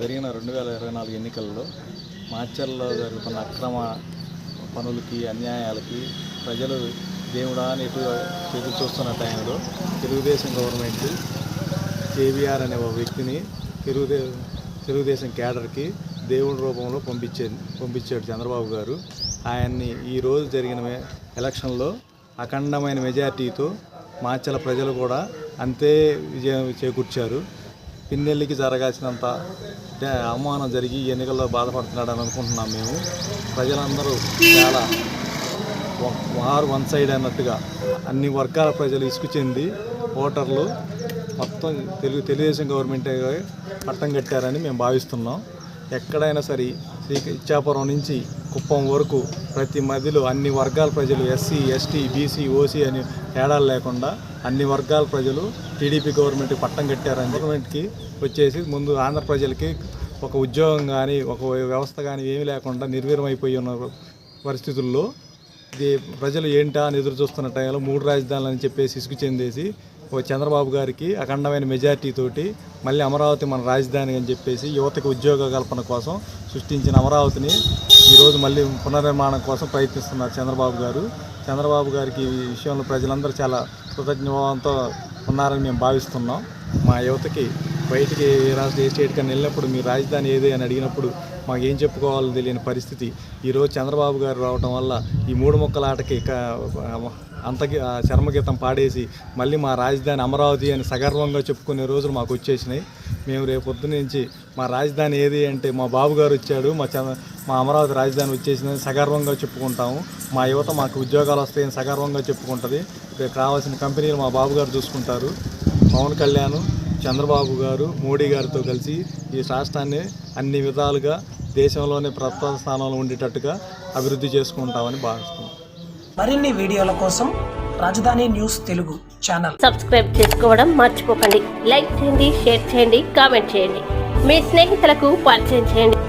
జరిగిన రెండు వేల ఇరవై నాలుగు ఎన్నికల్లో మాచర్లో జరుగుతున్న అక్రమ పనులకి అన్యాయాలకి ప్రజలు దేవుడా అని ఎటు ఎదురు చూస్తున్న టైంలో తెలుగుదేశం గవర్నమెంట్ కేవీఆర్ అనే ఒక వ్యక్తిని తెలుగుదే తెలుగుదేశం క్యాడర్కి దేవుడి రూపంలో పంపించే పంపించాడు చంద్రబాబు గారు. ఆయన్ని ఈరోజు జరిగిన ఎలక్షన్లో అఖండమైన మెజార్టీతో మాచల ప్రజలు కూడా అంతే విజయం చేకూర్చారు. పిన్నెల్లికి జరగాల్సినంత అవమానం జరిగి ఎన్నికల్లో బాధపడుతున్నాడని అనుకుంటున్నాం మేము. ప్రజలందరూ చాలా వారు వన్ సైడ్ అన్నట్టుగా అన్ని వర్గాల ప్రజలు ఇసుకు చెంది ఓటర్లు మొత్తం తెలుగు తెలుగుదేశం గవర్నమెంట్ పట్టం కట్టారని మేము భావిస్తున్నాం. ఎక్కడైనా సరే శ్రీ ఇచ్చాపురం నుంచి కుప్పం వరకు ప్రతి మధ్యలో అన్ని వర్గాల ప్రజలు ఎస్సీ ఎస్టీ బీసీ ఓసీ అని తేడాలు లేకుండా అన్ని వర్గాల ప్రజలు టీడీపీ గవర్నమెంట్ పట్టం కట్టారని గవర్నమెంట్కి వచ్చేసి ముందు ఆంధ్ర ప్రజలకి ఒక ఉద్యోగం కానీ ఒక వ్యవస్థ కానీ ఏమీ లేకుండా నిర్వీరమైపోయి ఉన్న పరిస్థితుల్లో ఇది ప్రజలు ఏంటా అని ఎదురు చూస్తున్న టైంలో మూడు రాజధానులు అని చెప్పేసి ఇసుకు చెందేసి చంద్రబాబు గారికి అఖండమైన మెజార్టీ తోటి మళ్ళీ అమరావతి మన రాజధాని అని చెప్పేసి యువతకు ఉద్యోగ కల్పన కోసం సృష్టించిన అమరావతిని ఈరోజు మళ్ళీ పునర్నిర్మాణం కోసం ప్రయత్నిస్తున్నారు చంద్రబాబు గారు. చంద్రబాబు గారికి ఈ విషయంలో ప్రజలందరూ చాలా కృతజ్ఞభావంతో ఉన్నారని మేము భావిస్తున్నాం. మా యువతకి బయటికి ఏ రాష్ట్ర ఏ స్టేట్ కన్నా వెళ్ళినప్పుడు మీ రాజధాని ఏది అని అడిగినప్పుడు మాకేం చెప్పుకోవాలో తెలియని పరిస్థితి. ఈరోజు చంద్రబాబు గారు రావడం వల్ల ఈ మూడు మొక్కల ఆటకి అంత చర్మగీతం పాడేసి మళ్ళీ మా రాజధాని అమరావతి అని సగర్వంగా చెప్పుకునే రోజులు మాకు వచ్చేసినాయి. మేము రేపు నుంచి మా రాజధాని ఏది అంటే మా బాబు గారు వచ్చాడు మా మా అమరావతి రాజధాని వచ్చేసిందని సగర్వంగా చెప్పుకుంటాము. మా యువత మాకు ఉద్యోగాలు వస్తాయని సగర్వంగా చెప్పుకుంటుంది. రేపు కావాల్సిన కంపెనీలు మా బాబు గారు చూసుకుంటారు. పవన్ కళ్యాణ్ చంద్రబాబు గారు మోడీ గారితో కలిసి ఈ రాష్ట్రాన్ని అన్ని విధాలుగా దేశంలోనే ప్రథమ స్థానంలో ఉండేటట్టుగా అభివృద్ధి చేసుకుంటామని భావిస్తున్నాం. మరిన్ని వీడియోల కోసం రాజధాని న్యూస్ తెలుగు ఛానల్. సబ్స్క్రైబ్ చేసుకోవడం మర్చిపోకండి. లైక్ చేయండి షేర్ చేయండి కామెంట్ చేయండి. మీ స్నేహితులకు పరిచయం చేయండి.